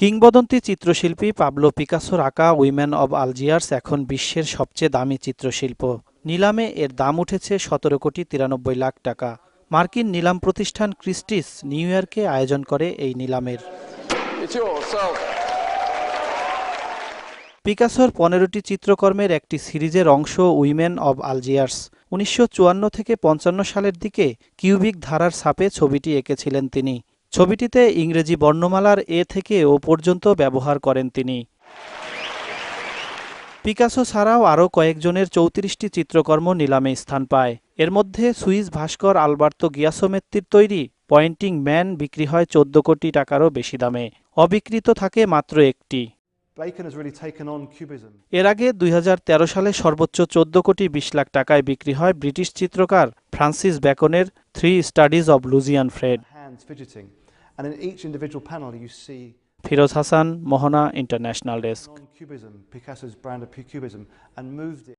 কিংবদন্তি চিত্রশিল্পী পাবলো পিকাসোর আঁকা উইমেন অব আলজিয়ার্স এখন বিশ্বের সবচেয়ে দামি চিত্রশিল্প। নিলামে এর দাম উঠেছে সতেরো কোটি তিরানব্বই লাখ টাকা। মার্কিন নিলাম প্রতিষ্ঠান ক্রিস্টিস নিউ ইয়র্কে আয়োজন করে এই নিলামের। পিকাসোর পনেরোটি চিত্রকর্মের একটি সিরিজের অংশ উইমেন অব আলজিয়ার্স। উনিশশো চুয়ান্ন থেকে পঞ্চান্ন সালের দিকে কিউবিক ধারার ছাপে ছবিটি এঁকেছিলেন তিনি। ছবিটিতে ইংরেজি বর্ণমালার এ থেকে ও পর্যন্ত ব্যবহার করেন তিনি। পিকাসো ছাড়াও আরও কয়েকজনের চৌত্রিশটি চিত্রকর্ম নিলামে স্থান পায়। এর মধ্যে সুইস ভাস্কর আলবার্তো গিয়াসোমেত্তির তৈরি পয়েন্টিং ম্যান বিক্রি হয় চোদ্দ কোটি টাকারও বেশি দামে। অবিকৃত থাকে মাত্র একটি। এর আগে দুই হাজার তেরো সালে সর্বোচ্চ চোদ্দ কোটি বিশ লাখ টাকায় বিক্রি হয় ব্রিটিশ চিত্রকার Francis ব্যাকনের three studies of Lucian Freud. hands fidgeting. And in each individual panel, you see Firoz Hasan Mohona international desk non cubism, Picasso's brand of cubism, and moved it.